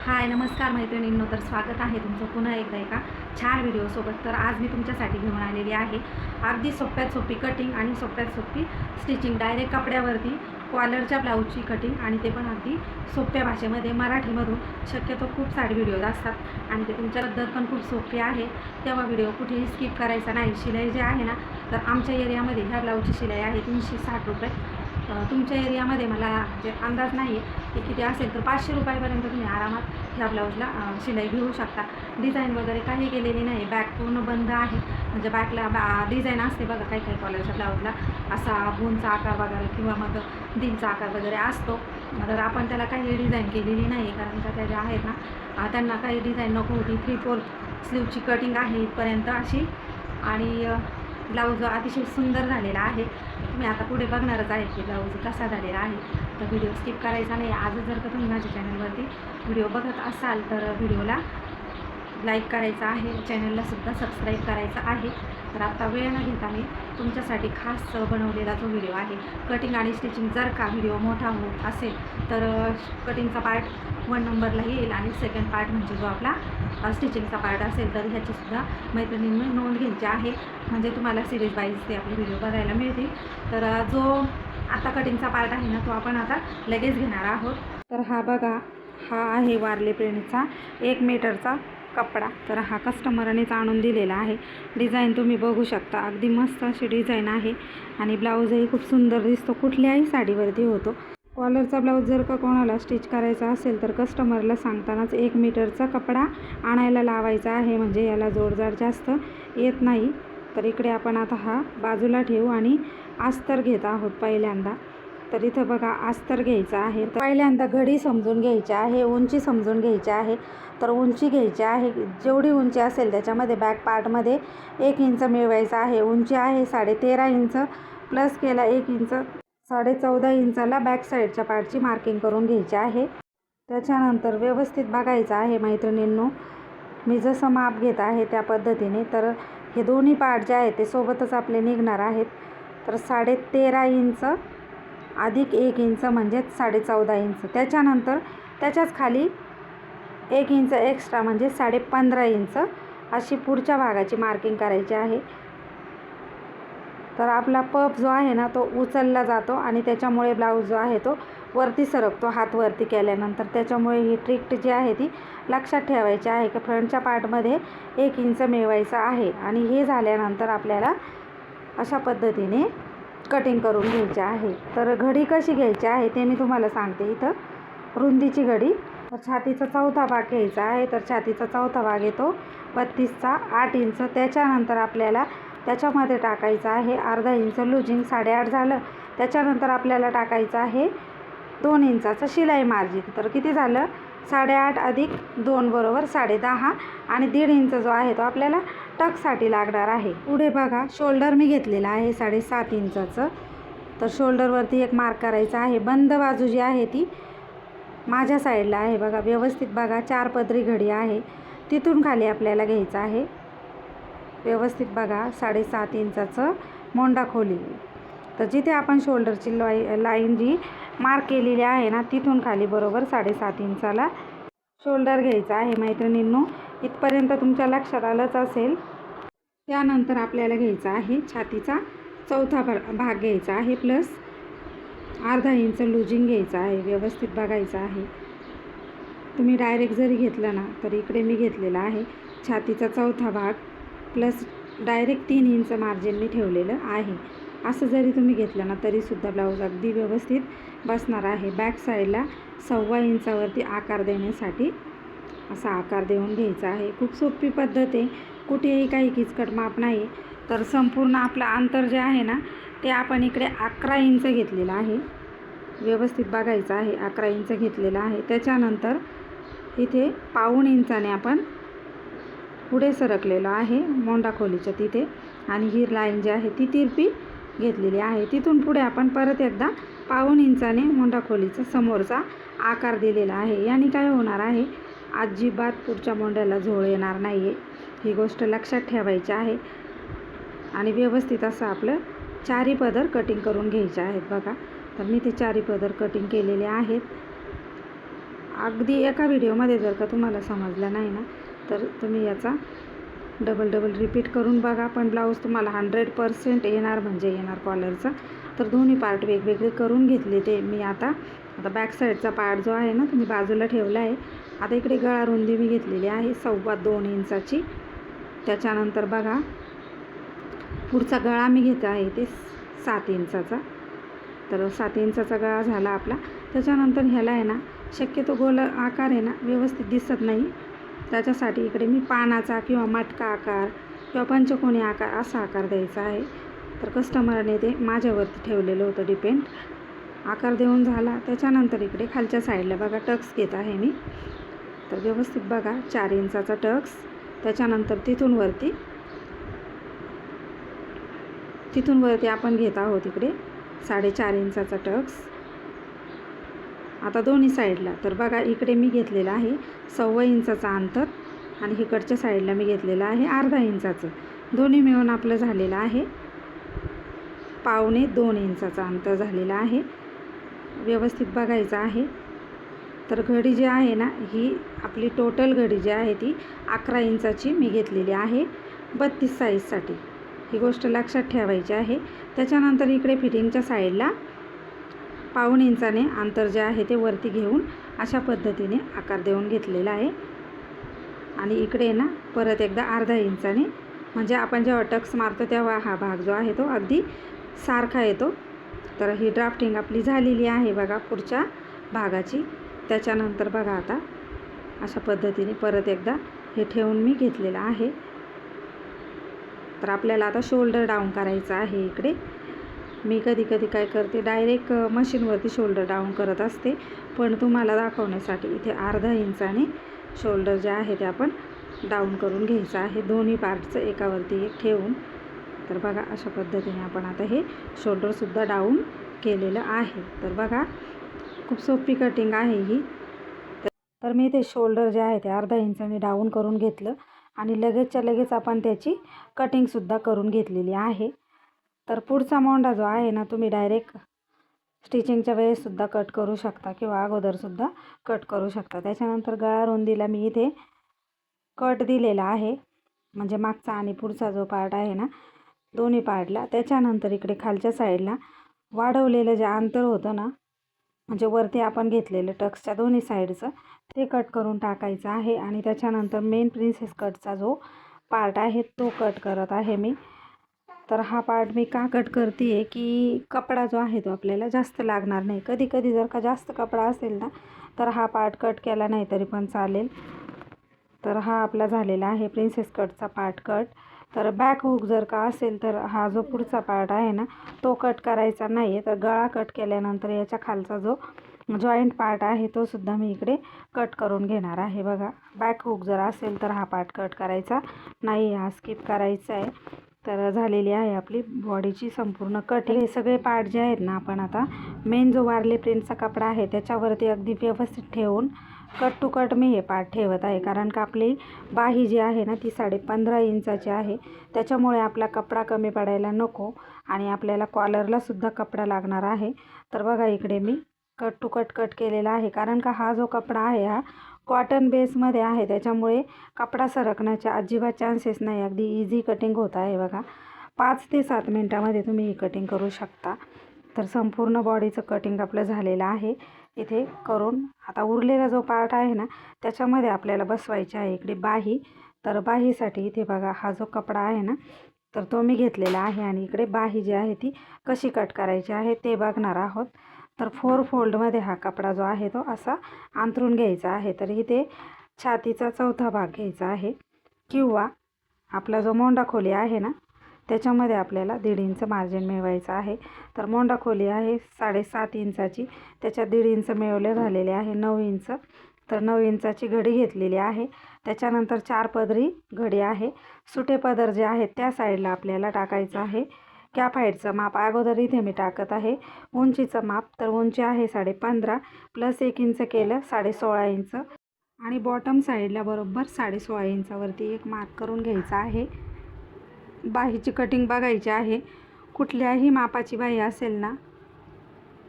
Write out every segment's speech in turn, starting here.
हाय नमस्कार मैत्रिणींनो तर स्वागत आहे तुमचं पुन्हा एकदा एका छान व्हिडिओसोबत. तर आज मी तुमच्यासाठी घेऊन आलेली आहे अगदी सोप्यात सोपी कटिंग आणि सोप्यात सोपी स्टिचिंग डायरेक्ट कपड्यावरती कॉलरच्या ब्लाऊजची कटिंग आणि ते पण अगदी सोप्या भाषेमध्ये मराठीमधून. शक्यतो खूप सारे व्हिडिओज असतात आणि ते तुमच्या पद्धत पण खूप सोपी आहे. तेव्हा व्हिडिओ कुठेही स्किप करायचा नाही. शिलाई जे आहे ना तर आमच्या एरियामध्ये ह्या ब्लाऊजची शिलाई आहे तीनशे साठ रुपये. तुमच्या एरियामध्ये मला जे अंदाज नाही आहे की किती असेल तर पाचशे रुपयापर्यंत तुम्ही आरामात ह्या ब्लाऊजला शिलाई घेऊ शकता. डिझाईन वगैरे काही केलेली नाही बॅक पूर्ण बंद आहे. म्हणजे बॅकला बा डिझाईन असते बघा काही काही कॉलरच्या ब्लाऊजला. असा भूनचा आकार वगैरे किंवा मग दिनचा आकार वगैरे असतो. तर आपण त्याला काही डिझाईन केलेली नाही आहे. कारण का त्या ज्या आहेत ना त्यांना काही डिझाईन नको होती. थ्री फोर्थ स्लीवची कटिंग आहे इथपर्यंत अशी. आणि ब्लाऊज अतिशय सुंदर झालेला आहे. तुम्ही आता पुढे बघणारच आहे की ब्लाऊज कसा झालेला आहे. तर व्हिडिओ स्किप करायचा नाही. आज जर का तुम्ही माझ्या चॅनलवरती व्हिडिओ बघत असाल तर व्हिडिओला लाईक करायचं आहे. चॅनलला सुद्धा सबस्क्राईब करायचं आहे. तर आता वेळ न घेत मी तुमच्यासाठी खास बनवलेला जो व्हिडिओ आहे कटिंग आणि स्टिचिंग जर का व्हिडिओ मोठा होत असेल तर कटिंगचा पार्ट वन नंबरला येईल आणि सेकंड पार्ट म्हणजे जो आपला स्टिचिंगचा पार्ट असेल तर ह्याचीसुद्धा मैत्रिणींनी नोंद घ्यायची आहे. म्हणजे तुम्हाला सिरीज वाईज ते आपले व्हिडिओ बघायला मिळतील. तर जो आता कटिंगचा पार्ट आहे ना तो आपण आता लगेच घेणार आहोत. तर हा बघा हा आहे वारले प्रेणीचा एक मीटरचा कपडा. तर हा कस्टमरनेच आणून दिलेला आहे. डिझाईन तुम्ही बघू शकता. अगदी मस्त अशी डिझाईन आहे. आणि ब्लाऊजही खूप सुंदर दिसतो. कुठल्याही साडीवरती होतो. कॉलरचा ब्लाऊज जर का कोणाला स्टिच करायचा असेल तर कस्टमरला सांगतानाच एक मीटरचा कपडा आणायला लावायचा आहे. म्हणजे याला जोडजाड जास्त येत नाही. तर इकडे आपण आता हा बाजूला ठेवू आणि आस्तर घेत आहोत पहिल्यांदा. तर इथं बघा अस्तर घ्यायचं आहे. तर पहिल्यांदा घडी समजून घ्यायची आहे उंची समजून घ्यायची आहे. तर उंची घ्यायची आहे. जेवढी उंची असेल त्याच्यामध्ये बॅक पार्टमध्ये एक इंच मिळवायचं आहे. उंची आहे साडे तेरा इंच प्लस केला एक इंच साडे चौदा इंचाला बॅक साईडच्या पार्टची मार्किंग करून घ्यायची आहे. त्याच्यानंतर व्यवस्थित बघायचं आहे मैत्रिणींनो. मी जसं माप घेत आहे त्या पद्धतीने तर हे दोन्ही पार्ट जे आहेत ते सोबतच आपले निघणार आहेत. तर साडे तेरा इंच अधिक एक इंच म्हणजेच साडे चौदा इंच. त्याच्यानंतर त्याच्याच खाली एक इंच एक्स्ट्रा म्हणजे साडे पंधरा इंच अशी पुढच्या भागाची मार्किंग करायची आहे. तर आपला पप जो आहे ना तो उचलला जातो आणि त्याच्यामुळे ब्लाऊज जो आहे तो वरती सरकतो हात वरती केल्यानंतर. त्याच्यामुळे ही ट्रिक जी आहे ती लक्षात ठेवायची आहे की फ्रंटच्या पार्टमध्ये एक इंच मिळवायचं आहे. आणि हे झाल्यानंतर आपल्याला अशा पद्धतीने कटिंग करून घ्यायची आहे. तर घडी कशी घ्यायची आहे ते मी तुम्हाला सांगते इथं. रुंदीची घडी. तर छातीचा चौथा भाग घ्यायचा आहे. तर छातीचा चौथा भाग येतो. बत्तीसचा आठ इंच. त्याच्यानंतर आपल्याला त्याच्यामध्ये टाकायचं आहे अर्धा इंच. लुजिंग साडेआठ झालं. त्याच्यानंतर आपल्याला टाकायचं आहे दोन इंचाचं शिलाई मार्जिन. तर किती झालं? साडेआठ अधिक दोन बरोबर साडेदहा. आणि दीड इंच जो आहे तो आपल्याला टकसाठी लागणार आहे. पुढे बघा शोल्डर मी घेतलेला आहे साडेसात इंचाचं. तर शोल्डरवरती एक मार्क करायचा आहे. बंद बाजू जी आहे ती माझ्या साईडला आहे. बघा व्यवस्थित बघा चार पदरी घडी आहे. तिथून खाली आपल्याला घ्यायचं आहे. व्यवस्थित बघा साडेसात इंचाचं मोंडा खोली. तर जिथे आपण शोल्डरची लाई लाईन जी मार्क केलेली आहे ना तिथून खाली बरोबर साडेसात इंचाला शोल्डर घ्यायचा आहे मैत्रिणींनो. इथपर्यंत तुमच्या लक्षात आलंच असेल. त्यानंतर आपल्याला घ्यायचा आहे छातीचा चौथा भाग घ्यायचा आहे प्लस अर्धा इंच लुजिंग घ्यायचं आहे व्यवस्थित बघायचं आहे. तुम्ही डायरेक्ट जरी घेतलं ना तर इकडे मी घेतलेला आहे छातीचा चौथा भाग प्लस डायरेक्ट तीन इंच मार्जिन मी ठेवलेलं आहे. असं जरी तुम्ही घेतलं ना तरीसुद्धा ब्लाऊज अगदी व्यवस्थित बसणार आहे. बॅक साईडला सव्वा इंचावरती आकार देण्यासाठी असा आकार देऊन घ्यायचा आहे. खूप सोपी पद्धत आहे. कुठेही काही किचकट माप नाही. तर संपूर्ण आपलं अंतर जे आहे ना ते आपण इकडे अकरा इंच घेतलेलं आहे. व्यवस्थित बघायचं आहे. अकरा इंच घेतलेलं आहे. त्याच्यानंतर इथे पाऊण इंचाने आपण पुढे सरकलेलो आहे. मोंडा खोलीच्या तिथे. आणि ही लाईन जी आहे ती तिरपी घेतलेली आहे. तिथून पुढे आपण परत एकदा पाऊण इंचाने मोंडा खोलीचा समोरचा आकार दिलेला आहे. याने काय होणार आहे? अजिबात पुढच्या मोंड्याला झोळ येणार नाही आहे ही गोष्ट लक्षात ठेवायची आहे. आणि व्यवस्थित असं आपलं चारी पदर कटिंग करून घ्यायचे आहेत बघा. तर मी ते चारी पदर कटिंग केलेले आहेत. अगदी एका व्हिडिओमध्ये जर का तुम्हाला समजलं नाही ना तर तुम्ही याचा डबल डबल रिपीट करून बघा. पण ब्लाऊज तुम्हाला हंड्रेड पर्सेंट येणार म्हणजे येणार कॉलरचा तर दोन्ही पार्ट वेगवेगळे करून घेतले ते मी आता. आता बॅक साईडचा पार्ट जो आहे ना तुम्ही बाजूला ठेवला आहे. आता इकडे गळा रुंदी मी घेतलेली आहे सव्वा दोन इंचाची. त्याच्यानंतर बघा पुढचा गळा मी घेत आहे ते सात इंचाचा. तर सात इंचाचा गळा झाला आपला. त्याच्यानंतर ह्याला आहे ना शक्यतो गोल आकार आहे ना व्यवस्थित दिसत नाही. त्याच्यासाठी इकडे मी पानाचा किंवा मटका आकार किंवा पंचकोनी आकार असा आकार द्यायचा आहे. तर कस्टमरने ते माझ्यावरती ठेवलेलं होतं डिपेंड आकार देऊन झाला. त्याच्यानंतर इकडे खालच्या साईडला बघा टक्स घेत आहे मी. तर व्यवस्थित बघा चार इंचाचा टक्स. त्याच्यानंतर तिथून वरती तिथून वरती आपण घेत आहोत इकडे साडेचार इंचाचा टक्स. आता दोन्ही साईडला. तर बघा इकडे मी घेतलेलं आहे सव्वा इंचाचा अंतर आणि इकडच्या साईडला मी घेतलेलं आहे अर्धा इंचाचं. दोन्ही मिळून आपलं झालेलं आहे पावणे दोन इंचाचा अंतर झालेला आहे. व्यवस्थित बघायचं आहे. तर घडी जी आहे ना ही आपली टोटल घडी जी आहे ती अकरा इंचाची मी घेतलेली आहे बत्तीस साईजसाठी ही गोष्ट लक्षात ठेवायची आहे. त्याच्यानंतर इकडे फिटिंगच्या साईडला पाऊण इंचाने अंतर जे आहे ते वरती घेऊन अशा पद्धतीने आकार देऊन घेतलेला आहे. आणि इकडे ना परत एकदा अर्धा इंचाने म्हणजे आपण जेव्हा टक्स मारतो तेव्हा हा भाग जो आहे तो अगदी सारखा येतो. तर ही ड्राफ्टिंग आपली झालेली आहे बघा पुढच्या भागाची. त्याच्यानंतर बघा आता अशा पद्धतीने परत एकदा हे ठेवून मी घेतलेलं आहे. तर आपल्याला आता शोल्डर डाऊन करायचं आहे इकडे. मी कधी कधी काय करते डायरेक्ट मशीनवरती शोल्डर डाऊन करत असते. पण तुम्हाला दाखवण्यासाठी इथे अर्धा इंचाने शोल्डर जे आहे ते आपण डाऊन करून घ्यायचं आहे. दोन्ही पार्टचं एकावरती एक ठेवून. तर बघा अशा पद्धतीने आपण आता हे शोल्डरसुद्धा डाऊन केलेलं आहे. तर बघा खूप सोपी कटिंग आहे ही. तर मी ते शोल्डर जे आहे ते अर्धा इंचाने डाऊन करून घेतलं. आणि लगेचच्या लगेच आपण त्याची कटिंगसुद्धा करून घेतलेली आहे. तर पुढचा मोंडा जो आहे ना तुम्ही डायरेक्ट स्टिचिंगच्या वेळेससुद्धा कट करू शकता किंवा अगोदरसुद्धा कट करू शकता. त्याच्यानंतर गळा रुंदीला मी इथे कट दिलेला आहे. म्हणजे मागचा आणि पुढचा जो पार्ट आहे ना दोन्ही पार्टला त्याच्यानंतर इकडे खालच्या साईडला वाढवलेलं जे अंतर होतं ना म्हणजे वरती आपण घेतलेलं टक्सच्या दोन्ही साईडचं ते कट करून टाकायचं आहे. आणि त्याच्यानंतर मेन प्रिन्सेस कटचा जो पार्ट आहे तो कट करत आहे मी. तर हा पार्ट मी का कट करते आहे की कपडा जो आहे तो आपल्याला जास्त लागणार नाही. कधी कधी जर का जास्त कपडा असेल ना तर हा पार्ट कट केला नाही तरी पण चालेल. तर हा आपला झालेला आहे प्रिन्सेस कटचा पार्ट कट. तर बॅक हुक जर का असेल तर हा जो पुढचा पार्ट आहे ना तो कट करायचा नाही आहे तर गळा कट केल्यानंतर याच्या खालचा जो जॉईंट पार्ट आहे तो सुद्धा मी इकडे कट करून घेणार आहे. बघा बॅक हुक जर असेल तर हा पार्ट कट करायचा. नाही हा स्किप करायचा आहे. तर झालेली आहे आपली बॉडीची संपूर्ण कट हे सगळे पार्ट जे आहेत ना आपण आता मेन जो वारले प्रिंटचा कपडा आहे त्याच्यावरती अगदी व्यवस्थित ठेवून कट टू कट मी हे पार्ट ठेवत आहे. कारण का आपली बाही जी आहे ना ती साडे पंधरा इंचाची आहे. त्याच्यामुळे आपला कपडा कमी पडायला नको आणि आपल्याला कॉलरलासुद्धा कपडा लागणार आहे. तर बघा इकडे मी कट टू कट कट केलेला आहे. कारण का हा जो कपडा आहे हा कॉटन बेसमध्ये आहे. त्याच्यामुळे कपडा सरकण्याचे अजिबात चान्सेस नाही. अगदी इझी कटिंग होत आहे बघा. पाच ते सात मिनटामध्ये तुम्ही ही कटिंग करू शकता. तर संपूर्ण बॉडीचं कटिंग आपलं झालेलं आहे. इथे करून आता उरलेला जो पार्ट आहे ना त्याच्यामध्ये आपल्याला बसवायची आहे इकडे बाही. तर बाहीसाठी इथे बघा हा जो कपडा आहे ना तर तो मी घेतलेला आहे आणि इकडे बाही जी आहे ती कशी कट करायची आहे ते बघणार आहोत. तर फोर फोल्डमध्ये हा कपडा जो आहे तो असा अंतरून घ्यायचा आहे. तर इथे छातीचा चौथा भाग घ्यायचा आहे. किंवा आपला जो मोंडा खोली आहे ना त्याच्यामध्ये आपल्याला दीड इंच मार्जिन मिळवायचं आहे. तर मोंडा खोली आहे साडेसात इंचाची. त्याच्यात दीड इंच मिळवले झालेले आहे नऊ इंच. तर नऊ इंचाची घडी घेतलेली आहे. त्याच्यानंतर चार पदरी घडी आहे. सुटे पदर जे आहेत त्या साईडला आपल्याला टाकायचं आहे. कॅप हाईटचं माप? अगोदर इथे मी टाकत आहे. उंचीचं माप तर उंची आहे साडे पंधरा प्लस एक इंच केलं साडे सोळा इंच. आणि बॉटम साईडला बरोबर साडे सोळा इंचावरती एक मार्क करून घ्यायचा आहे. बाहीची कटिंग बघायची आहे. कुठल्याही मापाची बाही असेल ना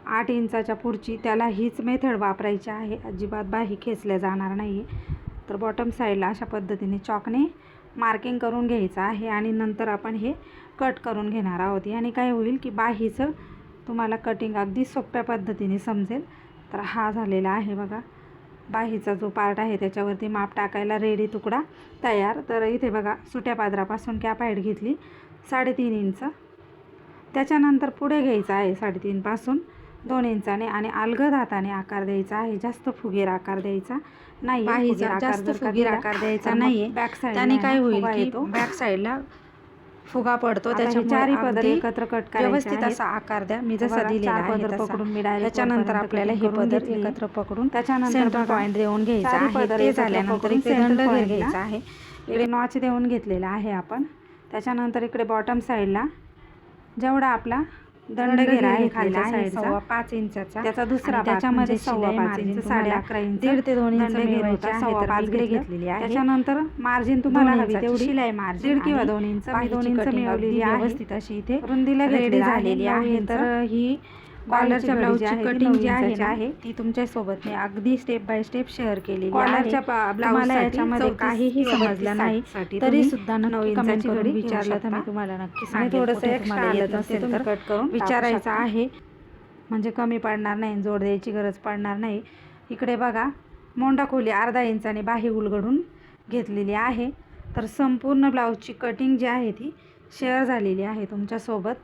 आठ इंचाच्या पुढची त्याला हीच मेथड वापरायची आहे. अजिबात बाही खेचल्या जाणार नाही तर बॉटम साईडला अशा पद्धतीने चॉकने मार्किंग करून घ्यायचं आहे आणि नंतर आपण हे कट करून घेणार आहोत. आणि काय होईल की बाहीचं तुम्हाला कटिंग अगदी सोप्या पद्धतीने समजेल. तर हा झालेला आहे बघा. बाहीचा जो पार्ट आहे त्याच्यावरती माप टाकायला रेडी तुकडा तयार. तर इथे बघा सुट्या पादरापासून कॅप हाईट घेतली साडेतीन इंच. त्याच्यानंतर पुढे घ्यायचं आहे साडेतीनपासून दोन इंचाने आणि अलगद हाताने आकार द्यायचा आहे जास्त फुगीर आकार द्यायचा नाही जास्त फुगीर आकार द्यायचा नाहीये. back side त्याने काय होईल येतो. बॅक साईडला फुगा पडतो आता हे त्याच्यामुळे चारी पदर एकत्र कट व्यवस्थित. असा आकार द्या मी जसा दिलेला चार आहे. पकडून मी direct त्याच्यानंतर आपल्याला हे पदर. एकत्र पकडून त्याच्यानंतर पॉईंट देऊन घ्यायचा आहे ते झाल्यानंतर center दंड घ्यायचा आहे इकडे नॉच देऊन घेतलेला आहे आपण त्याच्यानंतर इकडे बॉटम साईडला जेवढा आपला दंड घेरा आहे खालच्या साईडचा पाच इंचाचा. त्याचा दुसरा त्याच्यामध्ये म्हणजे सव्वा पाच इंच साडे अकरा इंच दीड ते दोन इंच सव्वा पाच घेतलं. घेतलेली आहे. त्याच्यानंतर मार्जिन तुम्हाला हवी तेवढी. शिलाई मार्जिन दीड किंवा दोन इंच दोन इंच मिळवलेली व्यवस्थित अशी इथे रुंदीला रेडी झालेली आहे. तर ही कॉलरच्या ब्लाऊजची कटिंग जी आहे. ती तुमच्यासोबत मी अगदी स्टेप बाय स्टेप शेअर केलेली आहे कॉलरच्या तुम्हाला याच्यामध्ये काहीही समजलं नाही तरी सुद्धा नक्की कमेंट करून विचारलं तर मी. तुम्हाला नक्की सांगेल थोडंसं तुम्हाला येत असेल तर कट करून विचारायचं. आहे म्हणजे कमी पडणार नाही जोड द्यायची गरज पडणार नाही इकडे बघा मोंडा खोली अर्धा इंचाने बाही उलगडून घेतलेली आहे तर संपूर्ण ब्लाऊजची कटिंग जी आहे ती शेअर झालेली आहे तुमच्यासोबत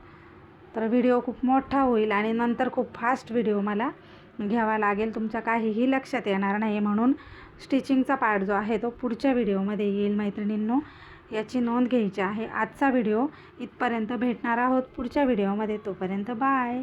तर व्हिडिओ खूप मोठा होईल आणि नंतर खूप फास्ट व्हिडिओ मला घ्यावा लागेल. तुमच्या काहीही लक्षात येणार नाही म्हणून स्टिचिंगचा पार्ट जो आहे तो पुढच्या व्हिडिओमध्ये येईल. मैत्रिणींनो याची नोंद घ्यायची आहे. आजचा व्हिडिओ इथपर्यंत भेटणार आहोत. पुढच्या व्हिडिओमध्ये तोपर्यंत बाय.